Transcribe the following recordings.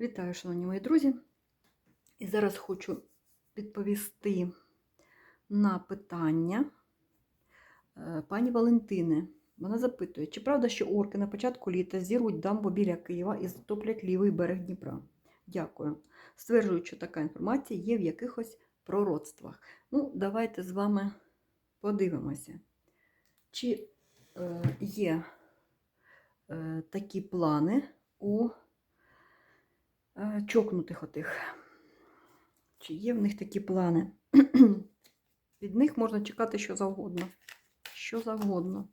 Вітаю, шановні мої друзі. І зараз хочу відповісти на питання е, пані Валентини. Вона запитує, чи правда, що орки на початку літа зірвуть дамбу біля Києва і затоплять лівий берег Дніпра? Дякую. Стверджують, що така інформація є в якихось пророцтвах. Ну, давайте з вами подивимося, чи е, є е, такі плани у чокнутих отих. Чи є в них такі плани? Від них можна чекати що завгодно. Що завгодно.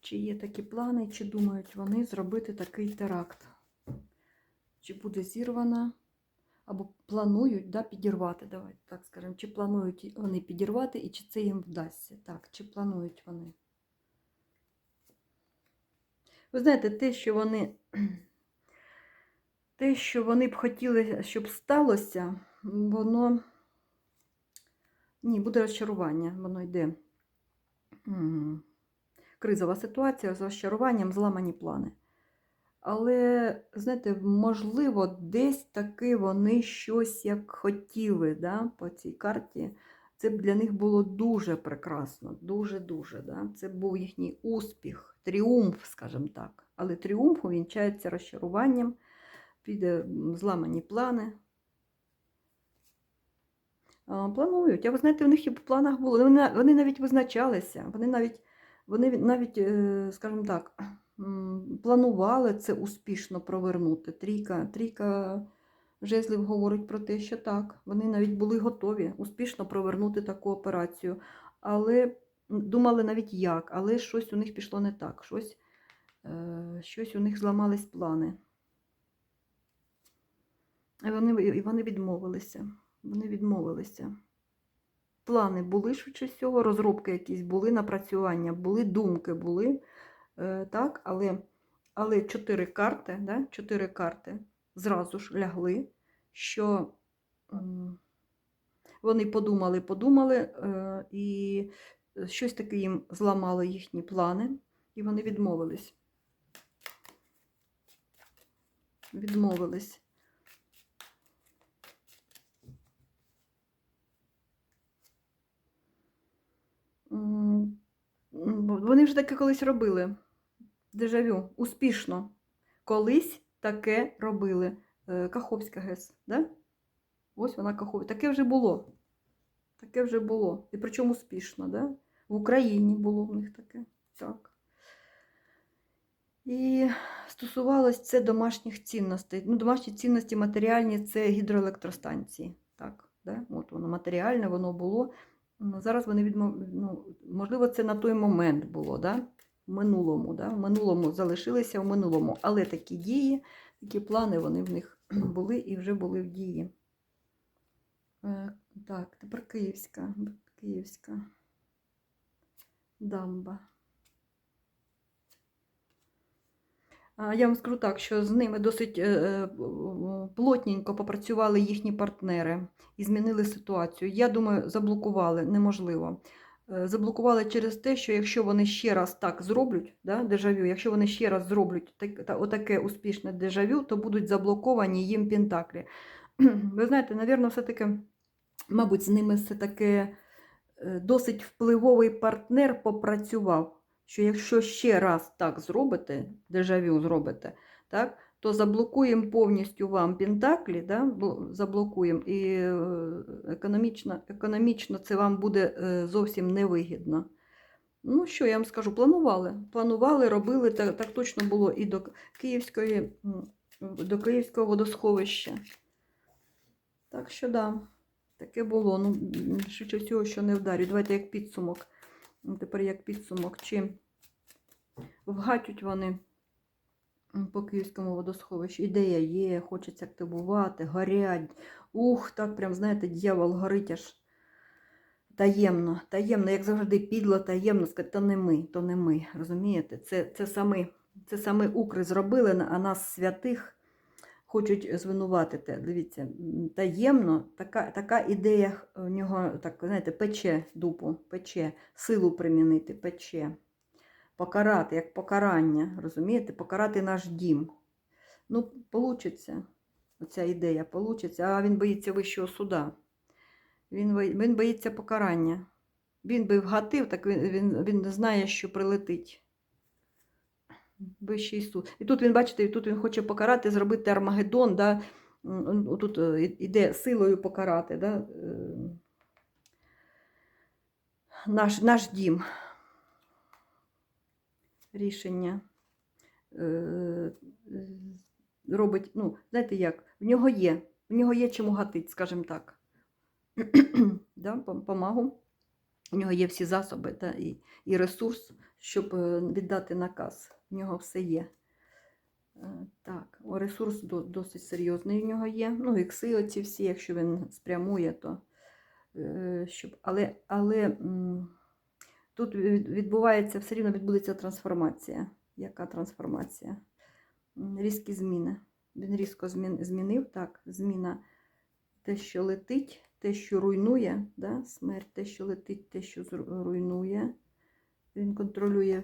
Чи є такі плани, чи думають вони зробити такий теракт? Чи буде зірвана, або планують да, підірвати, давайте так скажемо. Чи планують вони підірвати, і чи це їм вдасться? Так, чи планують вони? Ви знаєте, те, що вони, те, що вони б хотіли, щоб сталося, воно ні, буде розчарування, воно йде. Кризова ситуація з розчаруванням, зламані плани. Але, знаєте, можливо, десь таки вони щось як хотіли да, по цій карті. Це б для них було дуже прекрасно, дуже-дуже. Да? Це був їхній успіх, тріумф, скажімо так. Але тріумф увінчається розчаруванням, піде зламані плани. Планують. А ви знаєте, у них і в планах було. Вони, вони навіть визначалися, вони навіть, вони навіть, е, скажімо так, планували це успішно провернути. Трійка, трійка жезлів говорить про те, що так, вони навіть були готові успішно провернути таку операцію. Але думали навіть як, але щось у них пішло не так. Щось, е, щось у них зламались плани. І вони, і вони відмовилися. Вони відмовилися. Плани були швидше всього, розробки якісь були, напрацювання були, думки були. Е, так, але, але чотири карти, да, чотири карти зразу ж лягли, що вони подумали, подумали, е, і щось таке їм зламало їхні плани, і вони відмовились. Відмовились. Вони вже таке колись робили. Дежавю. Успішно. Колись таке робили. Е, Каховська ГЕС, да? Ось вона Каховська. Таке вже було. Таке вже було. І причому успішно, да? В Україні було в них таке. Так. І стосувалось це домашніх цінностей. Ну, домашні цінності матеріальні це гідроелектростанції. Так, да? От воно матеріальне, воно було. Ну, Зараз вони відмов... ну, можливо, це на той момент було, да? в минулому, да? в минулому залишилися в минулому. Але такі дії, такі плани вони в них були і вже були в дії. Е, Так, тепер Київська. Київська дамба. Я вам скажу так, що з ними досить е, е, плотненько попрацювали їхні партнери і змінили ситуацію. Я думаю, заблокували неможливо. Е, Заблокували через те, що якщо вони ще раз так зроблять, да, дежавю, якщо вони ще раз зроблять так, та, отаке успішне дежавю, то будуть заблоковані їм пентаклі. Ви знаєте, навірно, все-таки, мабуть, з ними все-таки е, досить впливовий партнер попрацював що якщо ще раз так зробите, дежавю зробите, так, то заблокуємо повністю вам пентаклі, да, заблокуємо, і е, економічно, економічно це вам буде е, зовсім невигідно. Ну, що я вам скажу, планували. Планували, робили, так, так точно було і до Київської, до Київського водосховища. Так що, да, таке було. Ну, швидше всього, що не вдарю. Давайте як підсумок. Тепер як підсумок, чи вгатють вони по Київському водосховищу. Ідея є, хочеться активувати, горять. Ух, так прям, знаєте, дьявол горить аж таємно, таємно, як завжди, підло, таємно, сказати, то не ми, то не ми. Розумієте? Це, це, саме, це саме укри зробили, а нас святих хочуть звинуватити. Дивіться, таємно, така, така ідея у нього, так, знаєте, пече дупу, пече, силу примінити, пече. покарати, як покарання, розумієте, покарати наш дім. Ну, получиться, оця ідея получиться, а він боїться вищого суда. Він, він боїться покарання. Він би вгатив, так він, він, він знає, що прилетить. Вищий суд. І тут він, бачите, і тут він хоче покарати, зробити Армагеддон, да? тут е, іде силою покарати, да? е, наш, наш дім. Рішення е, робить, ну, знаєте як, в нього є, в нього є чому гатить, скажімо так. да? Помагу. У нього є всі засоби та, і, і ресурс, щоб віддати наказ. В нього все є. Е, Так, ресурс досить серйозний у нього є. Ну, ікси оці всі, якщо він спрямує, то е, щоб. Але, але тут відбувається, все рівно відбудеться трансформація. Яка трансформація? Різкі зміни. Він різко змін, змінив, так, зміна те, що летить, те, що руйнує, да? смерть, те, що летить, те, що руйнує. Він контролює,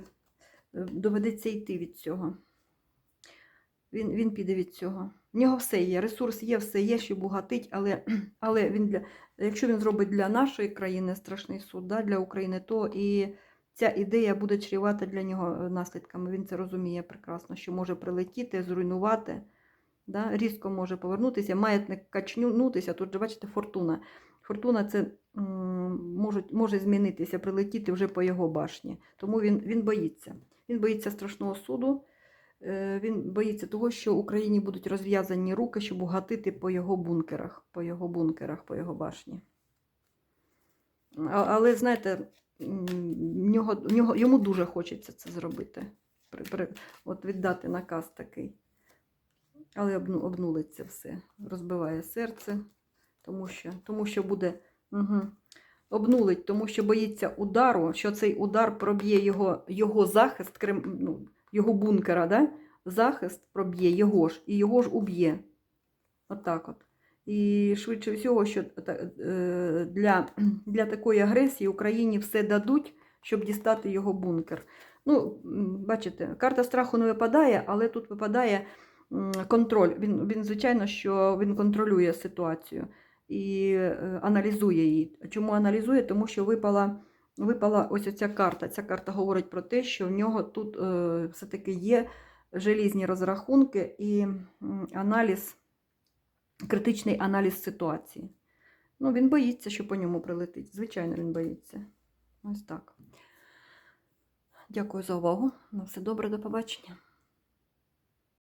доведеться йти від цього. Він, він піде від цього. В нього все є, ресурс є, все є, щоб угатить, але, але він для, якщо він зробить для нашої країни страшний суд, да, для України, то і ця ідея буде чрівати для нього е, наслідками. Він це розуміє прекрасно, що може прилетіти, зруйнувати, да, різко може повернутися, маятник качнутися. Тут же, бачите, фортуна. Фортуна це може, може змінитися, прилетіти вже по його башні. Тому він, він боїться. Він боїться страшного суду. Е, Він боїться того, що Україні будуть розв'язані руки, щоб угатити по його бункерах, по його бункерах, по його башні. Але знаєте, нього, нього, йому дуже хочеться це зробити. От віддати наказ такий. Але обну, обнулиться все. Розбиває серце, тому що, тому що буде. Угу. Обнулить, тому що боїться удару, що цей удар проб'є його, його захист, крем, ну, його бункера, да? захист проб'є його ж, і його ж уб'є. Отак от. І швидше всього, що е, для, для такої агресії Україні все дадуть, щоб дістати його бункер. Ну, бачите, карта страху не випадає, але тут випадає контроль. Він, він звичайно, що він контролює ситуацію і е, аналізує її. Чому аналізує? Тому що випала, випала ось ця карта. Ця карта говорить про те, що в нього тут е, все-таки є желізні розрахунки і аналіз, критичний аналіз ситуації. Ну, він боїться, що по ньому прилетить. Звичайно, він боїться. Ось так. Дякую за увагу. На все добре, до побачення.